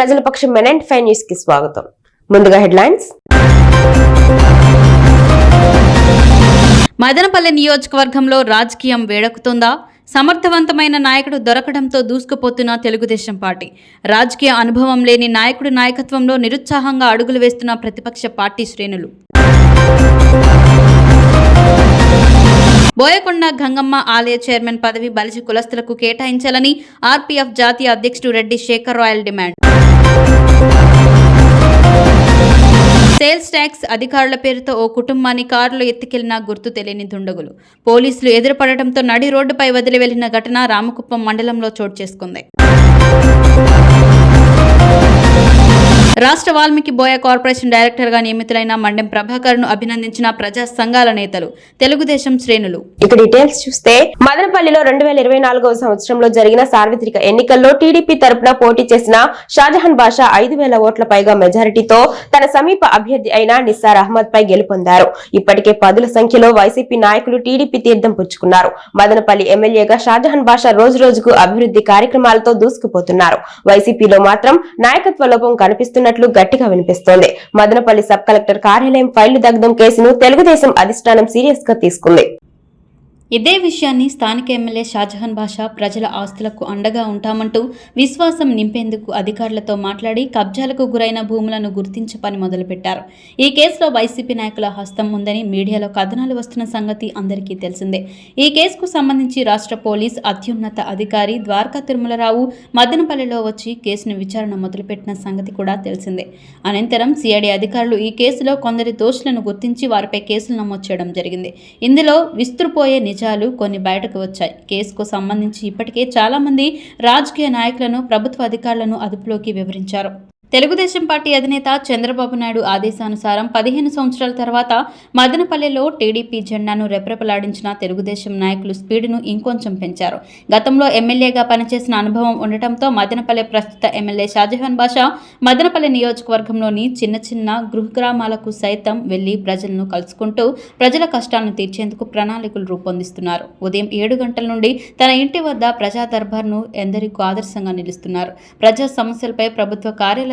ప్రజల పక్షం మెనెంట్ ఫైవ్ న్యూస్కి స్వాగతం. ముందుగా హెడ్లైన్స్. మదనపల్లె నియోజకవర్గంలో రాజకీయం వేడెక్కుతుందా? సమర్థవంతమైన నాయకుడు దొరకడంతో దూసుకుపోతున్న తెలుగుదేశం పార్టీ. రాజకీయ అనుభవం లేని నాయకుడు నాయకత్వంలో నిరుత్సాహంగా అడుగులు వేస్తున్న ప్రతిపక్ష పార్టీ శ్రేణులు. బోయకొండ గంగమ్మ ఆలయ చైర్మన్ పదవి బలిజ కులస్తులకు కేటాయించాలని ఆర్పీఎఫ్ జాతీయ అధ్యక్షుడు Reddy Shekhar Rayal demand. Sales tax అధికారుల పేరుతో ఓ కుటుంబాన్ని కారులో ఎత్తుకెళ్ళిన గుర్తు తెలియని దుండగులు. పోలీసులు ఎదురుపడటంతో నడి రోడ్డుపై వదిలి వెళ్ళిన ఘటన రామకుప్పం మండలంలో చోటు చేసుకుంది. రాష్ట్ర వాల్మీకి బోయ కార్పొరేషన్ డైరెక్టర్గా నియమితులైన మండెం ప్రభాకర్ను అభినందించిన ప్రజా సంఘాల నేతలు తెలుగుదేశం శ్రేణులు. ఇక డీటెయిల్స్ చూస్తే మదనపల్లిలో రెండు వేల ఇరవై నాలుగవ సంవత్సరంలో జరిగిన సార్వత్రిక ఎన్నికల్లో టీడీపీ తరపున పోటీ చేసిన షాజహాన్ బాషా ఐదు వేల ఓట్ల పైగా మెజారిటీతో తన సమీప అభ్యర్థి అయిన నిస్సార్ అహ్మద్ పై గెలుపొందారు. ఇప్పటికే పదుల సంఖ్యలో వైసీపీ నాయకులు టీడీపీ తీర్థం పుచ్చుకున్నారు. మదనపల్లి ఎమ్మెల్యేగా షాజహాన్ బాషా రోజు రోజుకు అభివృద్ధి కార్యక్రమాలతో దూసుకుపోతున్నారు. వైసీపీలో మాత్రం నాయకత్వ లోపం కనిపిస్తున్న చేస్తున్నట్లు గట్టిగా వినిపిస్తోంది. మదనపల్లి సబ్ కలెక్టర్ కార్యాలయం ఫైళ్ళు దగ్ధం కేసును తెలుగుదేశం అధిష్టానం సీరియస్గా తీసుకుంది. ఇదే విషయాన్ని స్థానిక ఎమ్మెల్యే షాజహాన్ బాషా ప్రజల ఆస్తులకు అండగా ఉంటామంటూ విశ్వాసం నింపేందుకు అధికారులతో మాట్లాడి కబ్జాలకు గురైన భూములను గుర్తించే పని మొదలుపెట్టారు. ఈ కేసులో వైసీపీ నాయకుల హస్తం ఉందని మీడియాలో కథనాలు వస్తున్న సంగతి అందరికీ తెలిసిందే. ఈ కేసుకు సంబంధించి రాష్ట్ర పోలీస్ అత్యున్నత అధికారి ద్వారకా తిరుమలరావు మదనపల్లిలో వచ్చి కేసును విచారణ మొదలుపెట్టిన సంగతి కూడా తెలిసిందే. అనంతరం సిఐడి అధికారులు ఈ కేసులో కొందరి దోషులను గుర్తించి వారిపై కేసులు నమోదు చేయడం జరిగింది. ఇందులో విస్తుపోయే నిజాలు కొన్ని బయటకు వచ్చాయి. కేసుకు సంబంధించి ఇప్పటికే చాలామంది రాజకీయ నాయకులను ప్రభుత్వ అధికారులను అదుపులోకి వివరించారు. తెలుగుదేశం పార్టీ అధినేత చంద్రబాబు నాయుడు ఆదేశానుసారం పదిహేను సంవత్సరాల తర్వాత మదనపల్లెలో టీడీపీ జెండాను రెపరెపలాడించిన తెలుగుదేశం నాయకులు స్పీడును ఇంకొంచెం పెంచారు. గతంలో ఎమ్మెల్యేగా పనిచేసిన అనుభవం ఉండటంతో మదనపల్లె ప్రస్తుత ఎమ్మెల్యే షాజహాన్ బాషా మదనపల్లె నియోజకవర్గంలోని చిన్న చిన్న గృహగ్రామాలకు సైతం వెళ్ళి ప్రజలను కలుసుకుంటూ ప్రజల కష్టాలను తీర్చేందుకు ప్రణాళికలు రూపొందిస్తున్నారు. ఉదయం ఏడు గంటల నుండి తన ఇంటి వద్ద ప్రజా దర్బార్ను ఎందరికో ఆదర్శంగా నిలుస్తున్నారు. ప్రజా సమస్యలపై ప్రభుత్వ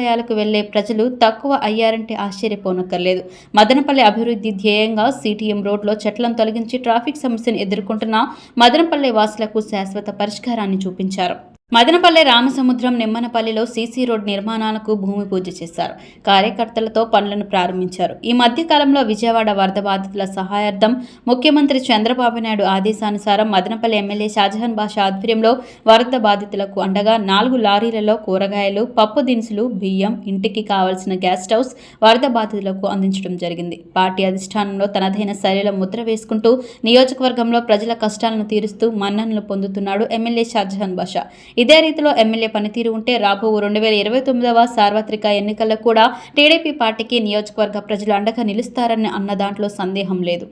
కార్యాలయాలకు వెళ్ళే ప్రజలు తక్కువ అయ్యారంటే ఆశ్చర్యపోనక్కర్లేదు. మదనపల్లి అభివృద్ధి ధ్యేయంగా సిటిఎం రోడ్లో చెట్లను తొలగించి ట్రాఫిక్ సమస్యను ఎదుర్కొంటున్న మదనపల్లి వాసులకు శాశ్వత పరిష్కారాన్ని చూపించారు. మదనపల్లె రామసముద్రం నిమ్మనపల్లిలో సీసీ రోడ్ నిర్మాణాలకు భూమి పూజ చేశారు. కార్యకర్తలతో పనులను ప్రారంభించారు. ఈ మధ్యకాలంలో విజయవాడ వరద బాధితుల సహాయార్థం ముఖ్యమంత్రి చంద్రబాబు నాయుడు ఆదేశానుసారం మదనపల్లి ఎమ్మెల్యే షాజహాన్ బాషా ఆధ్వర్యంలో వరద బాధితులకు అండగా నాలుగు లారీలలో కూరగాయలు పప్పు దినుసులు బియ్యం ఇంటికి కావలసిన గ్యాస్ స్టవ్స్ వరద బాధితులకు అందించడం జరిగింది. పార్టీ అధిష్టానంలో తనదైన శైలిలో ముద్ర వేసుకుంటూ నియోజకవర్గంలో ప్రజల కష్టాలను తీరుస్తూ మన్ననలు పొందుతున్నాడు ఎమ్మెల్యే షాజహాన్ బాషా. ఇదే రీతిలో ఎమ్మెల్యే పనితీరు ఉంటే రాబో రెండు వేల ఇరవై తొమ్మిదవ సార్వత్రిక ఎన్నికల్లో కూడా టీడీపీ పార్టీకి నియోజకవర్గ ప్రజలు అండగా నిలుస్తారని అన్న దాంట్లో సందేహం లేదు.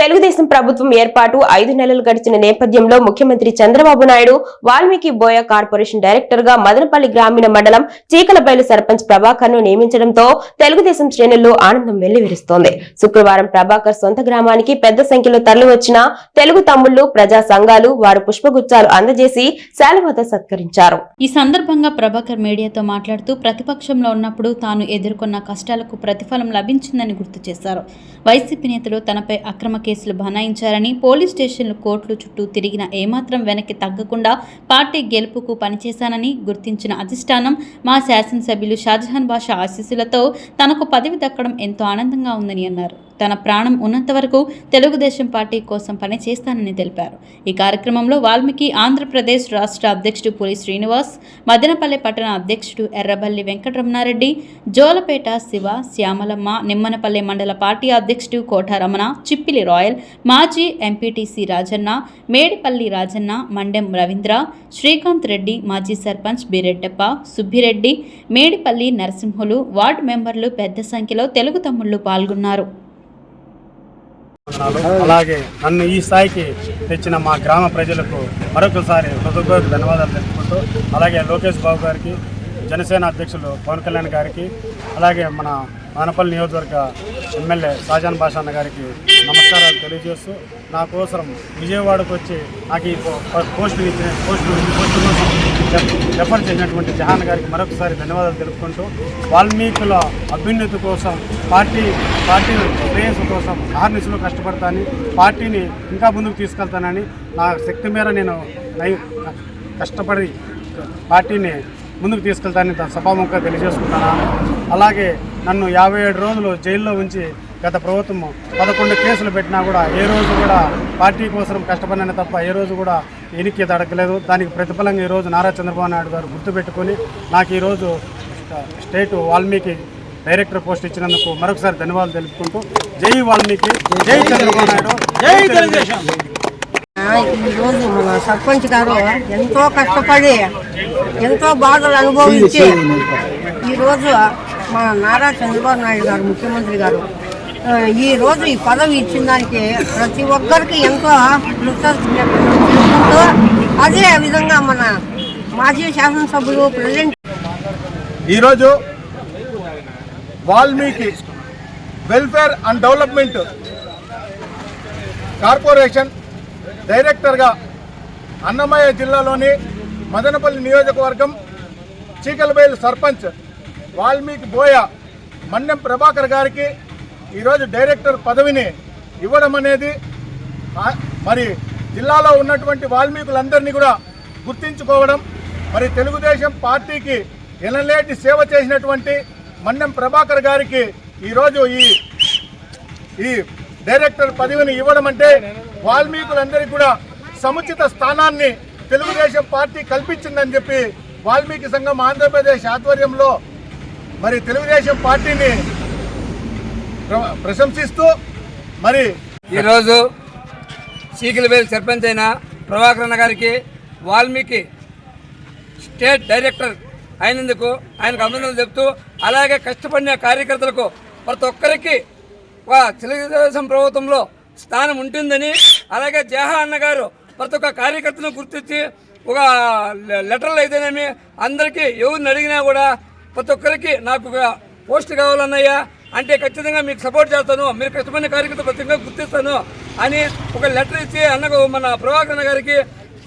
తెలుగుదేశం ప్రభుత్వం ఏర్పాటు ఐదు నెలలు గడిచిన నేపథ్యంలో ముఖ్యమంత్రి చంద్రబాబు నాయుడు వాల్మీకి బోయ కార్పొరేషన్ డైరెక్టర్గా మదనపల్లి గ్రామీణ మండలం చీకలబైలు సర్పంచ్ ప్రభాకర్ను నియమించడంతో తెలుగుదేశం శ్రేణుల్లో ఆనందం వెల్లివిరుస్తోంది. శుక్రవారం ప్రభాకర్ సొంత గ్రామానికి పెద్ద సంఖ్యలో తరలివచ్చిన తెలుగు తమ్ముళ్ళు ప్రజా సంఘాలు వారు పుష్పగుచ్చాలు అందజేసి శాలువతో సత్కరించారు. ఈ సందర్భంగా ప్రభాకర్ మీడియాతో మాట్లాడుతూ ప్రతిపక్షంలో ఉన్నప్పుడు తాను ఎదుర్కొన్న కష్టాలకు ప్రతిఫలం లభించిందని గుర్తు చేశారు. వైసీపీ నేతలు తనపై అక్రమ కేసులు బనాయించారని పోలీస్ స్టేషన్లు కోర్టులు చుట్టూ తిరిగిన ఏమాత్రం వెనక్కి తగ్గకుండా పార్టీ గెలుపుకు పనిచేశానని గుర్తించిన అధిష్టానం మా శాసనసభ్యులు షాజహాన్ బాషా ఆశీస్సులతో తనకు పదవి దక్కడం ఎంతో ఆనందంగా ఉందని అన్నారు. తన ప్రాణం ఉన్నంత వరకు తెలుగుదేశం పార్టీ కోసం పనిచేస్తానని తెలిపారు. ఈ కార్యక్రమంలో వాల్మీకి ఆంధ్రప్రదేశ్ రాష్ట్ర అధ్యక్షుడు పులి శ్రీనివాస్ మదనపల్లె పట్టణ అధ్యక్షుడు ఎర్రబల్లి వెంకటరమణారెడ్డి జోలపేట శివ శ్యామలమ్మ నిమ్మనపల్లె మండల పార్టీ అధ్యక్షుడు కోటారమణ చిప్పిలి రాయల్ మాజీ ఎంపీటీసీ రాజన్న మేడిపల్లి రాజన్న మండెం రవీంద్ర శ్రీకాంత్ రెడ్డి మాజీ సర్పంచ్ బిరెడ్డప్ప సుబ్బిరెడ్డి మేడిపల్లి నరసింహులు వార్డు మెంబర్లు పెద్ద సంఖ్యలో తెలుగు తమ్ముళ్ళు పాల్గొన్నారు. అలాగే నన్ను ఈ స్థాయికి తెచ్చిన మా గ్రామ ప్రజలకు మరొకసారి హృదయపూర్వక ధన్యవాదాలు తెలుపుకుంటూ అలాగే లోకేష్ బాబు గారికి జనసేన అధ్యక్షులు పవన్ కళ్యాణ్ గారికి అలాగే మన మానపల్లి నియోజకవర్గ ఎమ్మెల్యే షాజాన్ బాషా గారికి నమస్కారాలు తెలియజేస్తూ నా కోసం విజయవాడకు వచ్చి నాకు ఈ పోస్టులు ఇచ్చిన పోస్టులు పోస్టు కోసం రెఫర్ చేసినటువంటి జహాన్ గారికి మరొకసారి ధన్యవాదాలు తెలుపుకుంటూ వాల్మీకుల అభ్యున్నతి కోసం పార్టీ పార్టీ శ్రేయస్సు కోసం ఆర్నిసులో కష్టపడతాను పార్టీని ఇంకా ముందుకు తీసుకెళ్తానని నా శక్తి మేర నేను నై- కష్టపడి పార్టీని ముందుకు తీసుకెళ్తానని తన సభాముఖంగా తెలియజేసుకుంటున్నాను అలాగే నన్ను యాభై ఏడు రోజులు జైల్లో ఉంచి గత ప్రభుత్వం పదకొండు కేసులు పెట్టినా కూడా ఏ రోజు కూడా పార్టీ కోసం కష్టపడిన తప్ప ఏ రోజు కూడా ఎనికి అడగలేదు దానికి ప్రతిఫలంగా ఈరోజు నారా చంద్రబాబు నాయుడు గారు గుర్తుపెట్టుకొని నాకు ఈరోజు స్టేట్ వాల్మీకి డైరెక్టర్ పోస్ట్ ఇచ్చినందుకు మరొకసారి ధన్యవాదాలు తెలుపుకుంటూ జై వాల్మీకి జై చంద్రబాబు నాయుడు జై తెలుగుదేశం. ఆ, ఈరోజు మన సర్పంచ్ గారు ఎంతో కష్టపడి ఎంతో బాధలు అనుభవించి ఈరోజు మన నారా చంద్రబాబు నాయుడు గారు ముఖ్యమంత్రి గారు ఈ రోజు ఈ పదవి ఇచ్చిన దానికి ప్రతి ఒక్కరికి ఎంతో కృతజ్ఞతలు. అదే విధంగా మన మాజీ శాసనసభ్యులు ప్రజెంట్ ఈరోజు Valmiki welfare and development corporation డైరెక్టర్గా అన్నమయ్య జిల్లాలోని మదనపల్లి నియోజకవర్గం చీకలబైలు సర్పంచ్ వాల్మీకి బోయ మన్నెం ప్రభాకర్ గారికి ఈరోజు డైరెక్టర్ పదవిని ఇవ్వడం అనేది మరి జిల్లాలో ఉన్నటువంటి వాల్మీకులందరినీ కూడా గుర్తించుకోవడం మరి తెలుగుదేశం పార్టీకి ఎనలేటి సేవ చేసినటువంటి మన్నెం ప్రభాకర్ గారికి ఈరోజు ఈ ఈ డైరెక్టర్ పదవిని ఇవ్వడం అంటే వాల్మీకులందరికీ కూడా సముచిత స్థానాన్ని తెలుగుదేశం పార్టీ కల్పించిందని చెప్పి వాల్మీకి సంఘం ఆంధ్రప్రదేశ్ ఆధ్వర్యంలో మరి తెలుగుదేశం పార్టీని ప్రశంసిస్తూ మరి ఈరోజు సీకిలవేల్ సర్పంచ్ అయిన ప్రభాకర్ అన్న గారికి వాల్మీకి స్టేట్ డైరెక్టర్ అయినందుకు ఆయనకు అభినందనలు చెప్తూ అలాగే కష్టపడిన కార్యకర్తలకు ప్రతి ఒక్కరికి ఒక తెలుగుదేశం ప్రభుత్వంలో స్థానం ఉంటుందని అలాగే జహా అన్న గారు ప్రతి ఒక్క కార్యకర్తను గుర్తించి ఒక లెటర్లు అయితేనేమి అందరికీ ఎవరిని అడిగినా కూడా ప్రతి ఒక్కరికి నాకు ఒక పోస్ట్ కావాలన్నయ్యా. అంటే ఖచ్చితంగా మీకు సపోర్ట్ చేస్తాను. మీరు కష్టమైన కార్యకర్త ప్రత్యేకంగా గుర్తిస్తాను అని ఒక లెటర్ ఇచ్చి అన్నకు మన ప్రభాకర్ గారికి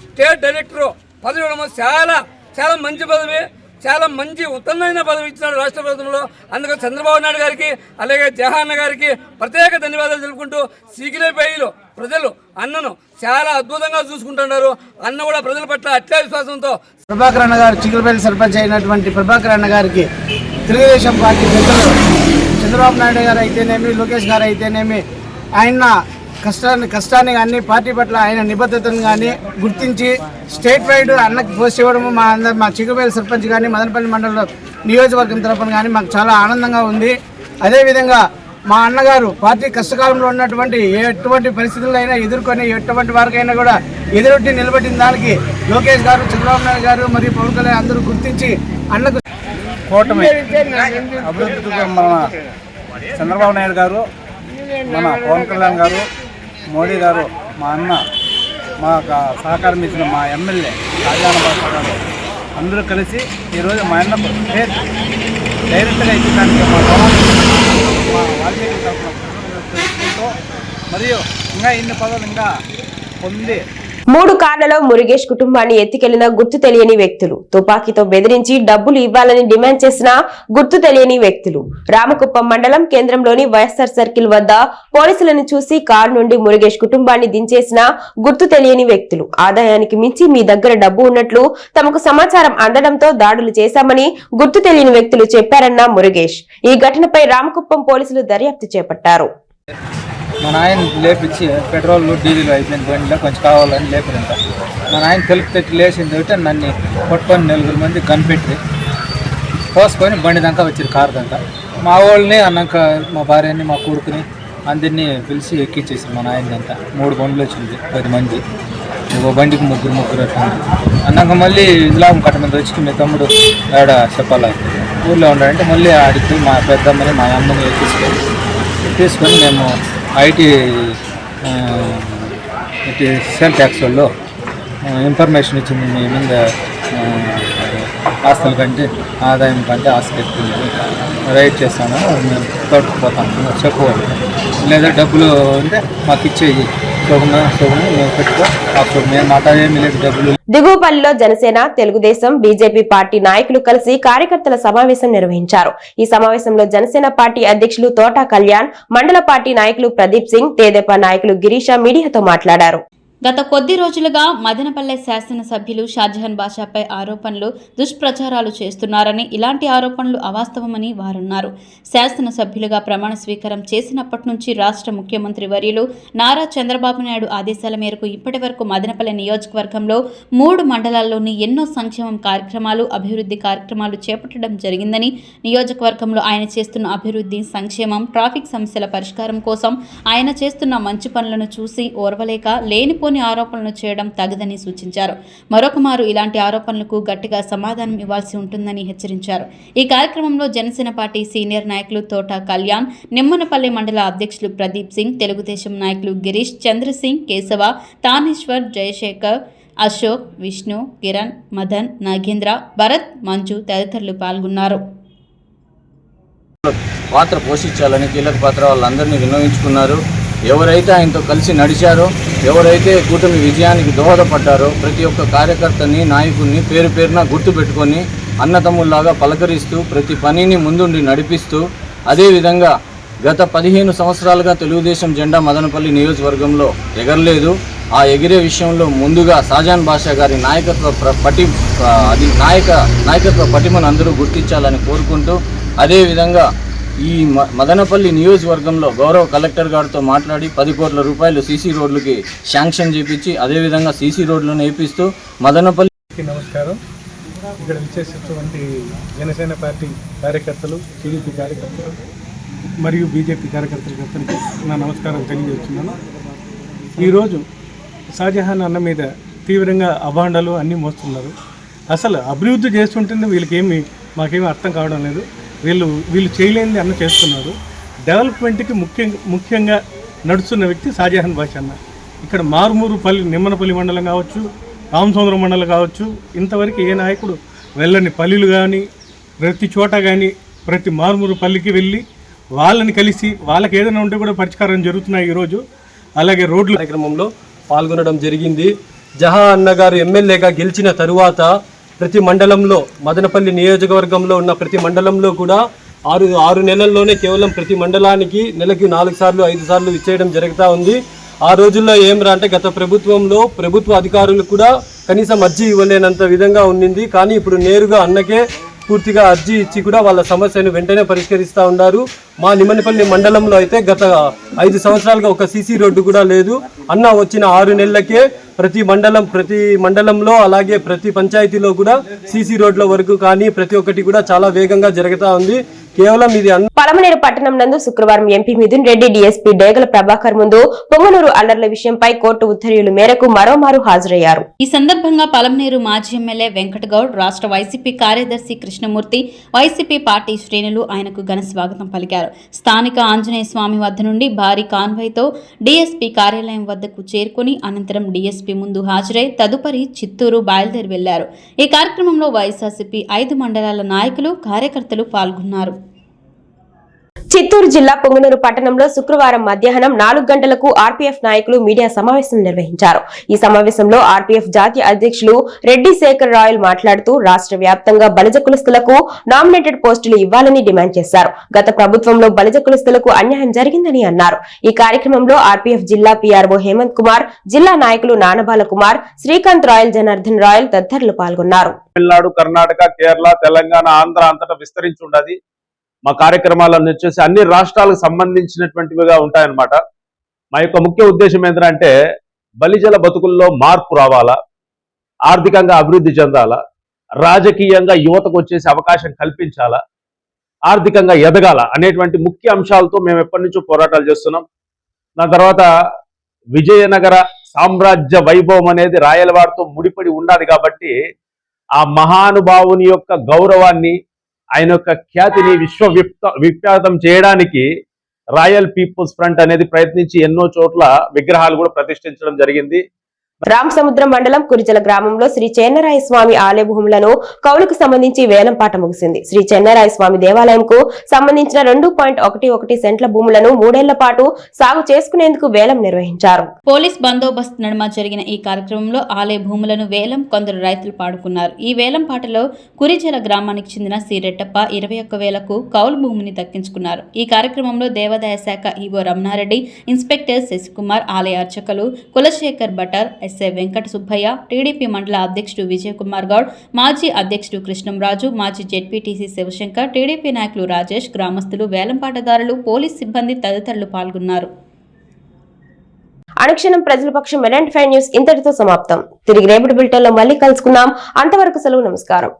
స్టేట్ డైరెక్టర్ పదవి ఇవ్వడం చాలా చాలా మంచి పదవి చాలా మంచి ఉత్తమమైన పదవి ఇచ్చినాడు రాష్ట్ర ప్రభుత్వంలో. అందుకు చంద్రబాబు నాయుడు గారికి అలాగే జహాన్న గారికి ప్రత్యేక ధన్యవాదాలు తెలుపుకుంటూ సిగిలేపేయిలో ప్రజలు అన్నను చాలా అద్భుతంగా చూసుకుంటున్నారు. అన్న కూడా ప్రజల పట్ల అత్యా విశ్వాసంతో ప్రభాకర్ అన్న గారు చిగురుపల్లి సర్పంచ్ అయినటువంటి ప్రభాకర్ అన్న గారికి తెలుగుదేశం పార్టీ పెద్దలు చంద్రబాబు నాయుడు గారు అయితేనేమి లోకేష్ గారు అయితేనేమి ఆయన కష్టాన్ని కష్టాన్ని కానీ పార్టీ పట్ల ఆయన నిబద్ధతను కానీ గుర్తించి స్టేట్ వైడ్ అన్నకి పోస్ట్ ఇవ్వడము మా అందరు మా చిగురుపల్లి సర్పంచ్ కానీ మదనపల్లి మండలం నియోజకవర్గం తరఫున కానీ మాకు చాలా ఆనందంగా ఉంది. అదేవిధంగా మా అన్నగారు పార్టీ కష్టకాలంలో ఉన్నటువంటి ఎటువంటి పరిస్థితుల్లో అయినా ఎదుర్కొని ఎటువంటి వారికైనా కూడా ఎదురొట్టి నిలబడిన దానికి లోకేష్ గారు చంద్రబాబు నాయుడు గారు మరియు పవన్ కళ్యాణ్ అందరూ గుర్తించి అన్నకు కూటమి. అభివృద్ధికి మన చంద్రబాబు నాయుడు గారు మన పవన్ కళ్యాణ్ గారు మోడీ గారు మా అన్న మా సహకారం ఇచ్చిన మా ఎమ్మెల్యే రాజాన భాష గారు అందరూ కలిసి ఈరోజు మా అన్న స్టేట్ డైరెక్ట్గా ఇచ్చడానికి మా మా వాల్మీకి తరఫున మరియు ఇంకా ఇన్ని పదవులు ఇంకా పొంది మూడు కార్లలో మురుగేష్ కుటుంబాన్ని ఎత్తికెళ్ళిన గుర్తు తెలియని వ్యక్తులు. తుపాకీతో బెదిరించి డబ్బులు ఇవ్వాలని డిమాండ్ చేసిన గుర్తు తెలియని వ్యక్తులు. రామకుప్పం మండలం కేంద్రంలోని వైఎస్ఆర్ సర్కిల్ వద్ద పోలీసులను చూసి కారు నుండి మురుగేష్ కుటుంబాన్ని దించేసిన గుర్తు తెలియని వ్యక్తులు. ఆదాయానికి మించి మీ దగ్గర డబ్బు ఉన్నట్లు తమకు సమాచారం అందడంతో దాడులు చేశామని గుర్తు తెలియని వ్యక్తులు చెప్పారన్న మురుగేష్. ఈ ఘటనపై రామకుప్పం పోలీసులు దర్యాప్తు చేపట్టారు. మా నాయన లేపించి పెట్రోల్ డీజిల్ అయిపోయింది బండిలో కొంచెం కావాలని లేపినంత మా నాయన తెలుపు తెచ్చి లేచింది ఒకటి నన్ను పట్టుకొని నలుగురు మంది కనిపెట్టి పోసుకొని బండి దాకా వచ్చారు కారు దాకా. మా వాళ్ళని అన్నాక మా భార్యని మా కొడుకుని అందరినీ పిలిచి ఎక్కించేసారు మా నాయనంతా మూడు బండ్లు వచ్చింది పది మంది. ఇంకో బండికి ముగ్గురు ముగ్గురు అట్లా అన్నాక మళ్ళీ ఇస్లాం కట్ట మీద వచ్చి మీ తమ్ముడు ఆడ చెప్పాలి? ఊర్లో ఉండాలంటే మళ్ళీ ఆడికి మా పెద్దమ్మని మా అమ్మని ఎక్కించుకొని తీసుకొని మేము ఐటీ సెల్ సేల్ ట్యాక్స్ వాళ్ళు ఇన్ఫర్మేషన్ ఇచ్చింది మీ మీద ఆస్తుల కంటే ఆదాయం కంటే ఆస్తి ఎక్కువ రైట్ రైడ్ చేస్తాను మేము తోటకు పోతాం చెప్పుకోవాలి లేదా డబ్బులు ఉంటే మాకు ఇచ్చేయి. దిగువపల్లిలో జనసేన తెలుగుదేశం బీజేపీ పార్టీ నాయకులు కలిసి కార్యకర్తల సమావేశం నిర్వహించారు. ఈ సమావేశంలో జనసేన పార్టీ అధ్యక్షులు తోటా కళ్యాణ్ మండల పార్టీ నాయకులు ప్రదీప్ సింగ్ తేదేపా నాయకులు గిరీష మీడియాతో మాట్లాడారు. గత కొద్ది రోజులుగా మదనపల్లె శాసనసభ్యులు షాజహాన్ బాషాపై ఆరోపణలు దుష్ప్రచారాలు చేస్తున్నారని ఇలాంటి ఆరోపణలు అవాస్తవమని వారన్నారు. శాసనసభ్యులుగా ప్రమాణ స్వీకారం చేసినప్పటి నుంచి రాష్ట్ర ముఖ్యమంత్రి వర్యులు నారా చంద్రబాబు నాయుడు ఆదేశాల మేరకు ఇప్పటి వరకు మదనపల్లె నియోజకవర్గంలో మూడు మండలాల్లోని ఎన్నో సంక్షేమం కార్యక్రమాలు అభివృద్ధి కార్యక్రమాలు చేపట్టడం జరిగిందని నియోజకవర్గంలో ఆయన చేస్తున్న అభివృద్ధి సంక్షేమం ట్రాఫిక్ సమస్యల పరిష్కారం కోసం ఆయన చేస్తున్న మంచి పనులను చూసి ఓర్వలేక లేనిపోని ఆరోపణలు చేయడం తగదని సూచించారు. మరొకమారు ఇలాంటి ఆరోపణలకు గట్టిగా సమాధానం ఇవ్వాల్సి ఉంటుందని హెచ్చరించారు. ఈ కార్యక్రమంలో జనసేన పార్టీ సీనియర్ నాయకులు తోట కళ్యాణ్ నిమ్మనపల్లి మండల అధ్యక్షులు ప్రదీప్ సింగ్ తెలుగుదేశం నాయకులు గిరీష్ చంద్రసింగ్ కేశవ తానేశ్వర్ జయశేఖర్ అశోక్ విష్ణు కిరణ్ మదన్ నాగేంద్ర భరత్ మంజు తదితరులు పాల్గొన్నారు. పాత్ర పోషించాలని కీలక పాత్ర వాళ్ళందరినీ వినియోగించుకున్నారు. ఎవరైతే ఆయనతో కలిసి నడిచారో ఎవరైతే కూటమి విజయానికి దోహదపడ్డారో ప్రతి ఒక్క కార్యకర్తని నాయకుడిని పేరు పేరున గుర్తుపెట్టుకొని అన్నతమ్ముల్లాగా పలకరిస్తూ ప్రతి పనిని ముందుండి నడిపిస్తూ అదేవిధంగా గత పదిహేను సంవత్సరాలుగా తెలుగుదేశం జెండా మదనపల్లి నియోజకవర్గంలో ఎగరలేదు. ఆ ఎగిరే విషయంలో ముందుగా సాజాన్ బాషా గారి నాయకత్వ పటి అది నాయక నాయకత్వ పటిమను అందరూ గుర్తించాలని కోరుకుంటూ అదేవిధంగా ఈ మ- మదనపల్లి నియోజకవర్గంలో గౌరవ కలెక్టర్ గారితో మాట్లాడి పది కోట్ల రూపాయలు సీసీ రోడ్లకి శాంక్షన్ చేపించి అదేవిధంగా సీసీ రోడ్లను వేపిస్తూ మదనపల్లికి నమస్కారం. ఇక్కడ విచ్చేసినటువంటి జనసేన పార్టీ కార్యకర్తలు టీడీపీ కార్యకర్తలు మరియు బీజేపీ కార్యకర్తలందరికీ నా నమస్కారం తెలియజేస్తున్నాను. ఈరోజు షాజహాన్ అన్న మీద తీవ్రంగా అభాండాలు అన్నీ మోస్తున్నారు. అసలు అభివృద్ధి చేస్తుంటేనే వీళ్ళకేమి మాకేమీ అర్థం కావడం లేదు. వీళ్ళు వీళ్ళు చేయలేనిది అన్న చేస్తున్నారు. డెవలప్మెంట్కి ముఖ్య ముఖ్యంగా నడుస్తున్న వ్యక్తి షాజహాన్ బాషా అన్న. ఇక్కడ మారుమూరు పల్లి నిమ్మనపల్లి మండలం కావచ్చు రామచంద్రం మండలం కావచ్చు ఇంతవరకు ఏ నాయకుడు వెళ్ళని పల్లెలు కానీ ప్రతి చోట కానీ ప్రతి మారుమూరు పల్లికి వెళ్ళి వాళ్ళని కలిసి వాళ్ళకి ఏదైనా ఉంటే కూడా పరిష్కారం జరుగుతున్నాయి ఈరోజు. అలాగే రోడ్ల కార్యక్రమంలో పాల్గొనడం జరిగింది. జహా అన్న గారు ఎమ్మెల్యేగా గెలిచిన తరువాత ప్రతి మండలంలో మదనపల్లి నియోజకవర్గంలో ఉన్న ప్రతి మండలంలో కూడా ఆరు ఆరు నెలల్లోనే కేవలం ప్రతి మండలానికి నెలకి నాలుగు సార్లు ఐదు సార్లు ఇచ్చేయడం జరుగుతూ ఉంది. ఆ రోజుల్లో ఏం అంటే గత ప్రభుత్వంలో ప్రభుత్వ అధికారులు కూడా కనీసం అర్జీ ఇవ్వలేనంత విధంగా ఉండింది కానీ ఇప్పుడు నేరుగా అన్నకే పూర్తిగా అర్జీ ఇచ్చి కూడా వాళ్ళ సమస్యను వెంటనే పరిష్కరిస్తూ ఉన్నారు. మా నిమ్మనిపల్లి మండలంలో అయితే గత ఐదు సంవత్సరాలుగా ఒక సీసీ రోడ్డు కూడా లేదు. అన్న వచ్చిన ఆరు నెలలకే ప్రతి మండలం ప్రతి మండలంలో అలాగే ప్రతి పంచాయతీలో కూడా సీసీ రోడ్ల వరకు కానీ ప్రతి ఒక్కటి కూడా చాలా వేగంగా జరుగుతూ ఉంది. కేవలం ఇది పలమనేరు పట్టణం నందు శుక్రవారం ఎంపీ మిథున్ రెడ్డి డీఎస్పీ డేగల ప్రభాకర్ ముందు పొంగనూరు అల్లర్ల విషయంపై కోర్టు ఉత్తర్వుల మేరకు మరోమారు హాజరయ్యారు. ఈ సందర్భంగా పలంనేరు మాజీ ఎమ్మెల్యే వెంకటగౌడ్ రాష్ట్ర వైసీపీ కార్యదర్శి కృష్ణమూర్తి వైసీపీ పార్టీ శ్రేణులు ఆయనకు ఘన స్వాగతం పలికారు. స్థానిక ఆంజనేయ స్వామి వద్ద నుండి భారీ కాన్వాయ్తో డీఎస్పీ కార్యాలయం వద్దకు చేరుకుని అనంతరం డీఎస్పీ ముందు హాజరై తదుపరి చిత్తూరు బయలుదేరి వెళ్ళారు. ఈ కార్యక్రమంలో వైఎస్ఆర్సీపీ ఐదు మండలాల నాయకులు కార్యకర్తలు పాల్గొన్నారు. చిత్తూరు జిల్లా పొంగనూరు పట్టణంలో శుక్రవారం మధ్యాహ్నం నాలుగు గంటలకు ఆర్పీఎఫ్ నాయకులు మీడియా సమావేశం నిర్వహించారు. ఈ సమావేశంలో ఆర్పీఎఫ్ జాతీయ అధ్యక్షులు రెడ్డి శేఖర్ రాయల్ మాట్లాడుతూ రాష్ట్ర వ్యాప్తంగా బలిజ కులస్తులకు నామినేటెడ్ పోస్టులు ఇవ్వాలని డిమాండ్ చేశారు. గత ప్రభుత్వంలో బలిజ కులస్తులకు అన్యాయం జరిగిందని అన్నారు. ఈ కార్యక్రమంలో ఆర్పీఎఫ్ జిల్లా పీఆర్ఓ హేమంత్ కుమార్ జిల్లా నాయకులు నానబాల కుమార్ శ్రీకాంత్ రాయల్ జనార్దన్ రాయల్ తదితరులు పాల్గొన్నారు. తమిళనాడు కర్ణాటక కేరళ తెలంగాణ ఆంధ్ర అంతటా విస్తరించి ఉండదు మా కార్యక్రమాలన్నీ వచ్చేసి అన్ని రాష్ట్రాలకు సంబంధించినటువంటివిగా ఉంటాయన్నమాట. మా యొక్క ముఖ్య ఉద్దేశం ఏంటంటే బలిజల బతుకుల్లో మార్పు రావాలా? ఆర్థికంగా అభివృద్ధి చెందాలా? రాజకీయంగా యువతకు వచ్చేసి అవకాశం కల్పించాలా? ఆర్థికంగా ఎదగాల? అనేటువంటి ముఖ్య అంశాలతో మేము ఎప్పటి నుంచో పోరాటాలు చేస్తున్నాం. దాని తర్వాత విజయనగర సామ్రాజ్య వైభవం అనేది రాయలవారితో ముడిపడి ఉండాలి కాబట్టి ఆ మహానుభావుని యొక్క గౌరవాన్ని ఆయన యొక్క ఖ్యాతిని విశ్వ విఖ్యాతం చేయడానికి రాయల్ పీపుల్స్ ఫ్రంట్ అనేది ప్రయత్నించి ఎన్నో చోట్ల విగ్రహాలు కూడా ప్రతిష్ఠించడం జరిగింది. రామసముద్రం మండలం కురిజల గ్రామంలో శ్రీ చెన్నరాయ స్వామి ఆలయ భూములను కౌలుకు సంబంధించి వేలం పాట ముగిసింది. శ్రీ చెన్నరాయ స్వామి దేవాలయంకు సంబంధించిన రెండు పాయింట్ ఒకటి ఒకటి సెంట్ల భూములను మూడేళ్ళ పాటు సాగు చేసుకునేందుకు వేలం నిర్వహించారు. పోలీస్ బందోబస్తు నడుమ జరిగిన ఈ కార్యక్రమంలో ఆలయ భూములను వేలం కొందరు రైతులు పాడుకున్నారు. ఈ వేలం పాటలో కురిజల గ్రామానికి చెందిన శ్రీ రెట్టప్ప ఇరవై ఒక్క వేలకు కౌలు భూమిని దక్కించుకున్నారు. ఈ కార్యక్రమంలో దేవాదాయ శాఖ ఈవో రమణారెడ్డి ఇన్స్పెక్టర్ శశికుమార్ ఆలయ అర్చకులు కులశేఖర్ భటర్ ఎస్ఏ వెంకట సుబ్బయ్య టీడీపీ మండల అధ్యక్షుడు విజయ్ కుమార్ గౌడ్ మాజీ అధ్యక్షుడు కృష్ణంరాజు మాజీ జెడ్పీటీసీ శివశంకర్ టీడీపీ నాయకులు రాజేష్ గ్రామస్తులు వేలంపాటదారులు పోలీస్ సిబ్బంది తదితరులు పాల్గొన్నారు. అనుక్షణం ప్రజల పక్షం ఎలాంటి ఫైవ్ న్యూస్ ఇంతటితో సమాప్తం. తిరిగి రేపటి బిల్టన్లో మళ్ళీ కలుసుకుందాం. అంతవరకు సెలవు నమస్కారం.